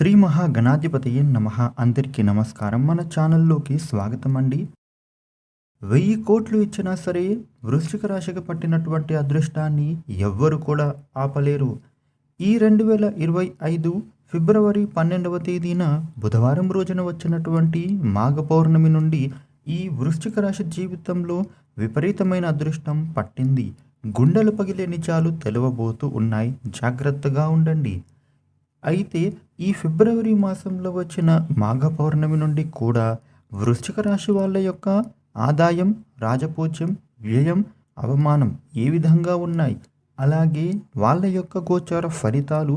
శ్రీ మహాగణాధిపతి నమ. అందరికీ నమస్కారం. మన ఛానల్లోకి స్వాగతం అండి వెయ్యి కోట్లు ఇచ్చినా సరే వృశ్చిక రాశికి పట్టినటువంటి అదృష్టాన్ని ఎవ్వరు కూడా ఆపలేరు. ఈ రెండు వేల ఇరవై ఐదు ఫిబ్రవరి పన్నెండవ తేదీన బుధవారం రోజున వచ్చినటువంటి మాఘ పౌర్ణమి నుండి ఈ వృశ్చిక రాశి జీవితంలో విపరీతమైన అదృష్టం పట్టింది. గుండెలు పగిలే నిజాలు తెలవబోతూ ఉన్నాయి. జాగ్రత్తగా ఉండండి. అయితే ఈ ఫిబ్రవరి మాసంలో వచ్చిన మాఘ పౌర్ణమి నుండి కూడా వృశ్చిక రాశి వాళ్ళ యొక్క ఆదాయం రాజపూజ్యం వ్యయం అవమానం ఏ విధంగా ఉన్నాయి? అలాగే వాళ్ళ యొక్క గోచార ఫలితాలు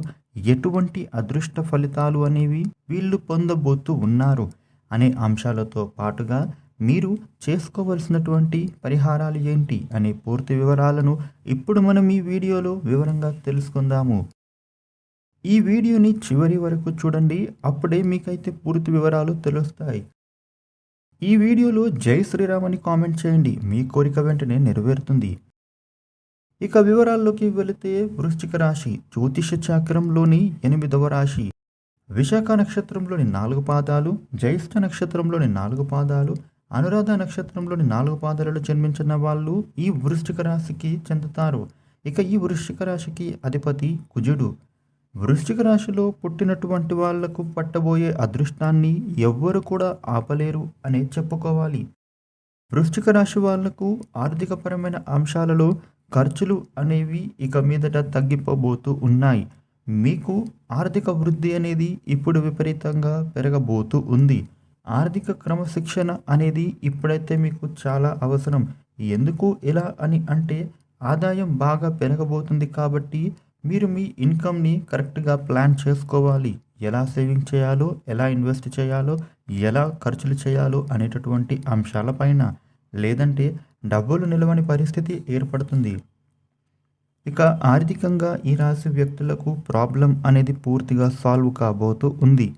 ఎటువంటి అదృష్ట ఫలితాలు అనేవి వీళ్ళు పొందబోతూ ఉన్నారు అనే అంశాలతో పాటుగా మీరు చేసుకోవలసినటువంటి పరిహారాలు ఏంటి అనే పూర్తి వివరాలను ఇప్పుడు మనం ఈ వీడియోలో వివరంగా తెలుసుకుందాము. ఈ వీడియోని చివరి వరకు చూడండి అప్పుడే మీకైతే పూర్తి వివరాలు తెలుస్తాయి. ఈ వీడియోలో జై శ్రీరామ్ అని కామెంట్ చేయండి మీ కోరిక వెంటనే నెరవేరుతుంది. ఇక వివరాల్లోకి వెళితే వృశ్చిక రాశి జ్యోతిష చక్రంలోని ఎనిమిదవ రాశి. విశాఖ నక్షత్రంలోని నాలుగు పాదాలు జ్యేష్ఠ నక్షత్రంలోని నాలుగు పాదాలు అనురాధ నక్షత్రంలోని నాలుగు పాదాలలో జన్మించిన వాళ్ళు ఈ వృశ్చిక రాశికి చెందుతారు. ఇక ఈ వృశ్చిక రాశికి అధిపతి కుజుడు. వృశ్చిక రాశిలో పుట్టినటువంటి వాళ్ళకు పట్టబోయే అదృష్టాన్ని ఎవ్వరు కూడా ఆపలేరు అనే చెప్పుకోవాలి. వృశ్చిక రాశి వాళ్ళకు ఆర్థికపరమైన అంశాలలో ఖర్చులు అనేవి ఇక మీదట తగ్గిపోబోతూ ఉన్నాయి. మీకు ఆర్థిక వృద్ధి అనేది ఇప్పుడు విపరీతంగా పెరగబోతూ ఉంది. ఆర్థిక క్రమశిక్షణ అనేది ఇప్పుడైతే మీకు చాలా అవసరం. ఎందుకు ఎలా అని అంటే ఆదాయం బాగా పెరగబోతుంది కాబట్టి మీరు మీ ఇన్కమ్ని కరెక్ట్గా ప్లాన్ చేసుకోవాలి. ఎలా సేవింగ్ చేయాలో ఎలా ఇన్వెస్ట్ చేయాలో ఎలా ఖర్చులు చేయాలో అనేటటువంటి అంశాలపైన లేదంటే డబ్బులు నిలవని పరిస్థితి ఏర్పడుతుంది. ఇక ఆర్థికంగా ఈ రాశి వ్యక్తులకు ప్రాబ్లం అనేది పూర్తిగా సాల్వ్ కాబోతూ ఉంది.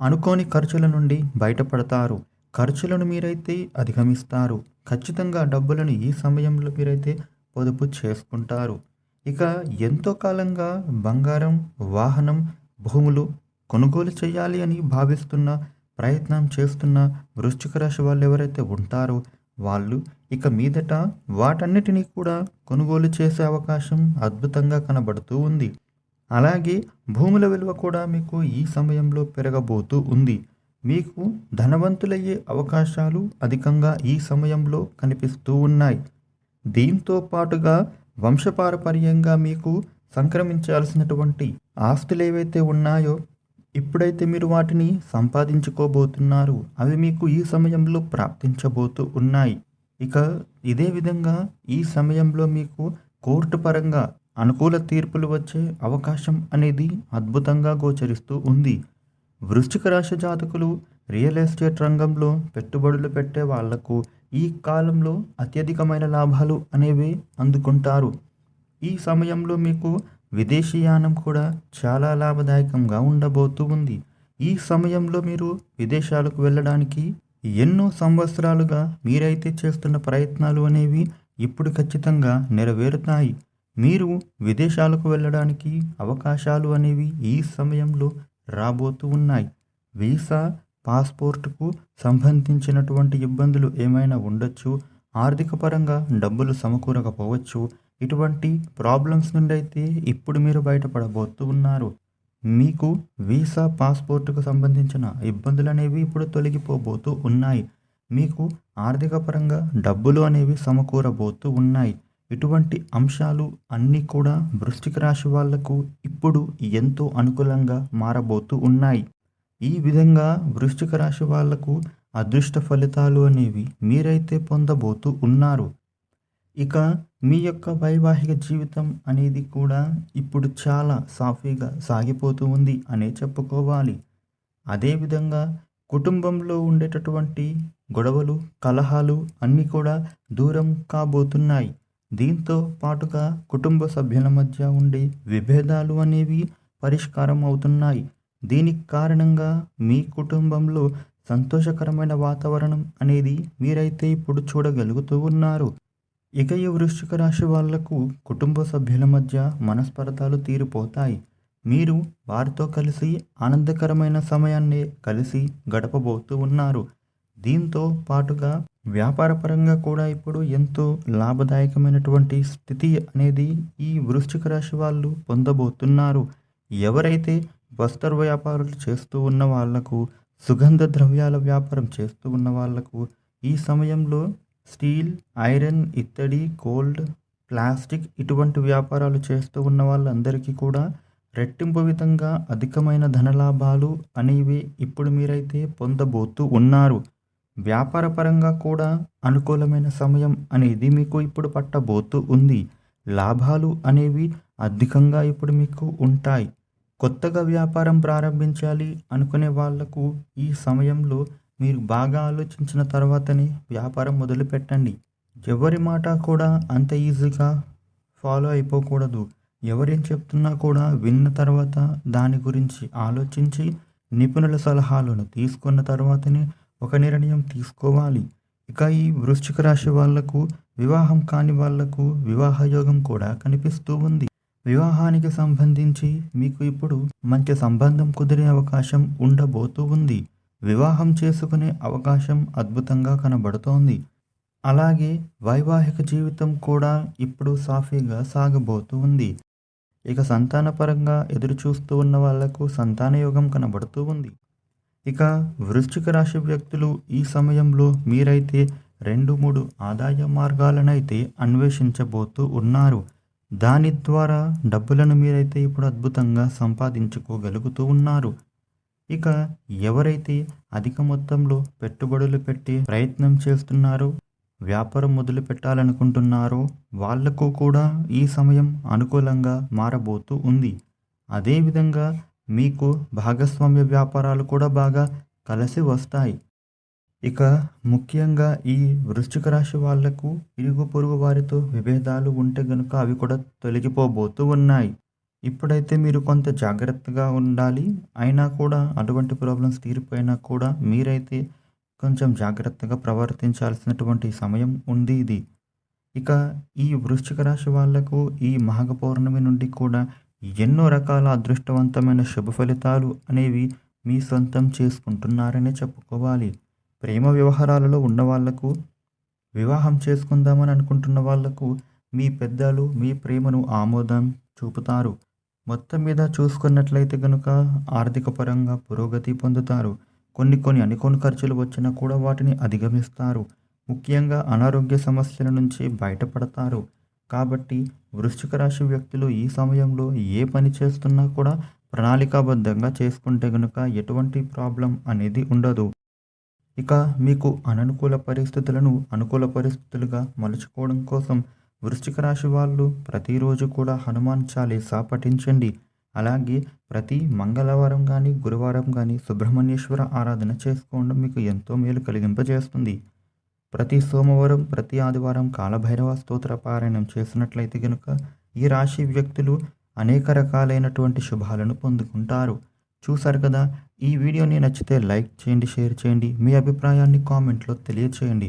అనుకోని ఖర్చుల నుండి బయటపడతారు. ఖర్చులను మీరైతే అధిగమిస్తారు. ఖచ్చితంగా డబ్బులను ఈ సమయంలో మీరైతే పొదుపు చేసుకుంటారు. ఇక ఎంతో కాలంగా బంగారం వాహనం భూములు కొనుగోలు చేయాలి అని భావిస్తున్న ప్రయత్నం చేస్తున్న వృశ్చిక రాశి వాళ్ళు ఎవరైతే ఉంటారో వాళ్ళు ఇక మీదట వాటన్నిటినీ కూడా కొనుగోలు చేసే అవకాశం అద్భుతంగా కనబడుతూ ఉంది. అలాగే భూముల విలువ కూడా మీకు ఈ సమయంలో పెరగబోతూ ఉంది. మీకు ధనవంతులయ్యే అవకాశాలు అధికంగా ఈ సమయంలో కనిపిస్తూ ఉన్నాయి. దీంతో పాటుగా వంశపారపర్యంగా మీకు సంక్రమించాల్సినటువంటి ఆస్తులు ఏవైతే ఉన్నాయో ఇప్పుడైతే మీరు వాటిని సంపాదించుకోబోతున్నారు అవి మీకు ఈ సమయంలో ప్రాప్తించబోతూ ఉన్నాయి. ఇక ఇదే విధంగా ఈ సమయంలో మీకు కోర్టు పరంగా అనుకూల తీర్పులు వచ్చే అవకాశం అనేది అద్భుతంగా గోచరిస్తూ ఉంది. వృశ్చిక రాశి జాతకులు రియల్ ఎస్టేట్ రంగంలో పెట్టుబడులు పెట్టే వాళ్ళకు ఈ కాలంలో అత్యధికమైన లాభాలు అనేవి అందుకుంటారు. ఈ సమయంలో మీకు విదేశీయానం కూడా చాలా లాభదాయకంగా ఉండబోతూ ఉంది. ఈ సమయంలో మీరు విదేశాలకు వెళ్ళడానికి ఎన్నో సంవత్సరాలుగా మీరైతే చేస్తున్న ప్రయత్నాలు అనేవి ఇప్పుడు ఖచ్చితంగా నెరవేరుతాయి. మీరు విదేశాలకు వెళ్ళడానికి అవకాశాలు అనేవి ఈ సమయంలో రాబోతూ ఉన్నాయి. వీసా పాస్పోర్ట్కు సంబంధించినటువంటి ఇబ్బందులు ఏమైనా ఉండొచ్చు ఆర్థిక పరంగా డబ్బులు సమకూరకపోవచ్చు ఇటువంటి ప్రాబ్లమ్స్ నుండి అయితే ఇప్పుడు మీరు బయటపడబోతూ ఉన్నారు. మీకు వీసా పాస్పోర్ట్కు సంబంధించిన ఇబ్బందులు అనేవి ఇప్పుడు తొలగిపోబోతూ ఉన్నాయి. మీకు ఆర్థిక పరంగా డబ్బులు అనేవి సమకూరబోతూ ఉన్నాయి. ఇటువంటి అంశాలు అన్నీ కూడా వృశ్చిక రాశి వాళ్ళకు ఇప్పుడు ఎంతో అనుకూలంగా మారబోతూ ఉన్నాయి. ఈ విధంగా వృశ్చిక రాశి వాళ్ళకు అదృష్ట ఫలితాలు అనేవి మీరైతే పొందబోతూ ఉన్నారు. ఇక మీ యొక్క వైవాహిక జీవితం అనేది కూడా ఇప్పుడు చాలా సాఫీగా సాగిపోతూ ఉంది అనే చెప్పుకోవాలి. అదేవిధంగా కుటుంబంలో ఉండేటటువంటి గొడవలు కలహాలు అన్నీ కూడా దూరం కాబోతున్నాయి. దీంతో పాటుగా కుటుంబ సభ్యుల మధ్య ఉండే విభేదాలు అనేవి పరిష్కారం అవుతున్నాయి. దీనికి కారణంగా మీ కుటుంబంలో సంతోషకరమైన వాతావరణం అనేది మీరైతే ఇప్పుడు చూడగలుగుతూ ఉన్నారు. ఇక ఈ వృశ్చిక రాశి వాళ్ళకు కుటుంబ సభ్యుల మధ్య మనస్పర్ధాలు తీరిపోతాయి. మీరు వారితో కలిసి ఆనందకరమైన సమయాన్ని కలిసి గడపబోతూ ఉన్నారు. దీంతో పాటుగా వ్యాపారపరంగా కూడా ఇప్పుడు ఎంతో లాభదాయకమైనటువంటి స్థితి అనేది ఈ వృశ్చిక రాశి వాళ్ళు పొందబోతున్నారు. ఎవరైతే వస్త్ర వ్యాపారాలు చేస్తూ ఉన్న వాళ్ళకు సుగంధ ద్రవ్యాల వ్యాపారం చేస్తూ ఉన్న వాళ్ళకు ఈ సమయంలో స్టీల్ ఐరన్ ఇత్తడి గోల్డ్ ప్లాస్టిక్ ఇటువంటి వ్యాపారాలు చేస్తూ ఉన్న వాళ్ళందరికీ కూడా రెట్టింపు విధంగా అధికమైన ధనలాభాలు అనేవి ఇప్పుడు మీరైతే పొందబోతూ ఉన్నారు. వ్యాపార పరంగా కూడా అనుకూలమైన సమయం అనేది మీకు ఇప్పుడు పట్టబోతూ ఉంది. లాభాలు అనేవి అధికంగా ఇప్పుడు మీకు ఉంటాయి. కొత్తగా వ్యాపారం ప్రారంభించాలి అనుకునే వాళ్ళకు ఈ సమయంలో మీరు బాగా ఆలోచించిన తర్వాతనే వ్యాపారం మొదలుపెట్టండి. ఎవరి మాట కూడా అంత ఈజీగా ఫాలో అయిపోకూడదు. ఎవరేం చెప్తున్నా కూడా విన్న తర్వాత దాని గురించి ఆలోచించి నిపుణుల సలహాలను తీసుకున్న తర్వాతనే ఒక నిర్ణయం తీసుకోవాలి. ఇక ఈ వృశ్చిక రాశి వాళ్ళకు వివాహం కాని వాళ్ళకు వివాహయోగం కూడా కనిపిస్తూ ఉంది. వివాహానికి సంబంధించి మీకు ఇప్పుడు మంచి సంబంధం కుదిరే అవకాశం ఉండబోతూ ఉంది. వివాహం చేసుకునే అవకాశం అద్భుతంగా కనబడుతోంది. అలాగే వైవాహిక జీవితం కూడా ఇప్పుడు సాఫీగా సాగబోతూ ఉంది. ఇక సంతానపరంగా ఎదురు చూస్తూ ఉన్న వాళ్ళకు సంతాన యోగం కనబడుతూ ఉంది. ఇక వృశ్చిక రాశి వ్యక్తులు ఈ సమయంలో మీరైతే రెండు మూడు ఆదాయ మార్గాలనైతే అన్వేషించబోతూ ఉన్నారు. దాని ద్వారా డబ్బులను మీరైతే ఇప్పుడు అద్భుతంగా సంపాదించుకోగలుగుతూ ఉన్నారు. ఇక ఎవరైతే అధిక మొత్తంలో పెట్టుబడులు పెట్టి ప్రయత్నం చేస్తున్నారో వ్యాపారం మొదలు పెట్టాలనుకుంటున్నారో వాళ్ళకు కూడా ఈ సమయం అనుకూలంగా మారబోతూ ఉంది. అదేవిధంగా మీకు భాగస్వామ్య వ్యాపారాలు కూడా బాగా కలిసి వస్తాయి. ఇక ముఖ్యంగా ఈ వృశ్చిక రాశి వాళ్ళకు ఇరుగు పొరుగు వారితో విభేదాలు ఉంటే గనుక అవి కూడా తొలగిపోబోతూ ఉన్నాయి. ఇప్పుడైతే మీరు కొంత జాగ్రత్తగా ఉండాలి. అయినా కూడా అటువంటి ప్రాబ్లమ్స్ తీరిపోయినా కూడా మీరైతే కొంచెం జాగ్రత్తగా ప్రవర్తించాల్సినటువంటి సమయం ఉంది ఇది. ఇక ఈ వృశ్చిక రాశి వాళ్ళకు ఈ మాఘ పౌర్ణమి నుండి కూడా ఎన్నో రకాల అదృష్టవంతమైన శుభ ఫలితాలు అనేవి మీ సొంతం చేసుకుంటున్నారనే చెప్పుకోవాలి. ప్రేమ వ్యవహారాలలో ఉన్న వాళ్ళకు వివాహం చేసుకుందామని అనుకుంటున్న వాళ్ళకు మీ పెద్దలు మీ ప్రేమను ఆమోదం చూపుతారు. మొత్తం మీద చూసుకున్నట్లయితే కనుక ఆర్థిక పరంగా పురోగతి పొందుతారు. కొన్ని కొన్ని అనుకోని ఖర్చులు వచ్చినా కూడా వాటిని అధిగమిస్తారు. ముఖ్యంగా అనారోగ్య సమస్యల నుంచి బయటపడతారు. కాబట్టి వృశ్చిక రాశి వ్యక్తులు ఈ సమయంలో ఏ పని చేస్తున్నా కూడా ప్రణాళికాబద్ధంగా చేసుకుంటే కనుక ఎటువంటి ప్రాబ్లం అనేది ఉండదు. ఇక మీకు అననుకూల పరిస్థితులను అనుకూల పరిస్థితులుగా మలుచుకోవడం కోసం వృశ్చిక రాశి వాళ్ళు ప్రతిరోజు కూడా హనుమాన్ చాలీసా పఠించండి. అలాగే ప్రతి మంగళవారం కానీ గురువారం కానీ సుబ్రహ్మణ్యేశ్వర ఆరాధన చేసుకోవడం మీకు ఎంతో మేలు కలిగింపజేస్తుంది. ప్రతి సోమవారం ప్రతి ఆదివారం కాలభైరవ స్తోత్ర పారాయణం చేసినట్లయితే కనుక ఈ రాశి వ్యక్తులు అనేక రకాలైనటువంటి శుభాలను పొందుకుంటారు. చూసారు కదా ఈ వీడియోని నచ్చితే లైక్ చేయండి షేర్ చేయండి. మీ అభిప్రాయాన్ని కామెంట్లో తెలియచేయండి.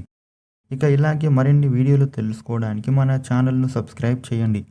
ఇక ఇలాగే మరిన్ని వీడియోలు తెలుసుకోవడానికి మన ఛానల్ను సబ్స్క్రైబ్ చేయండి.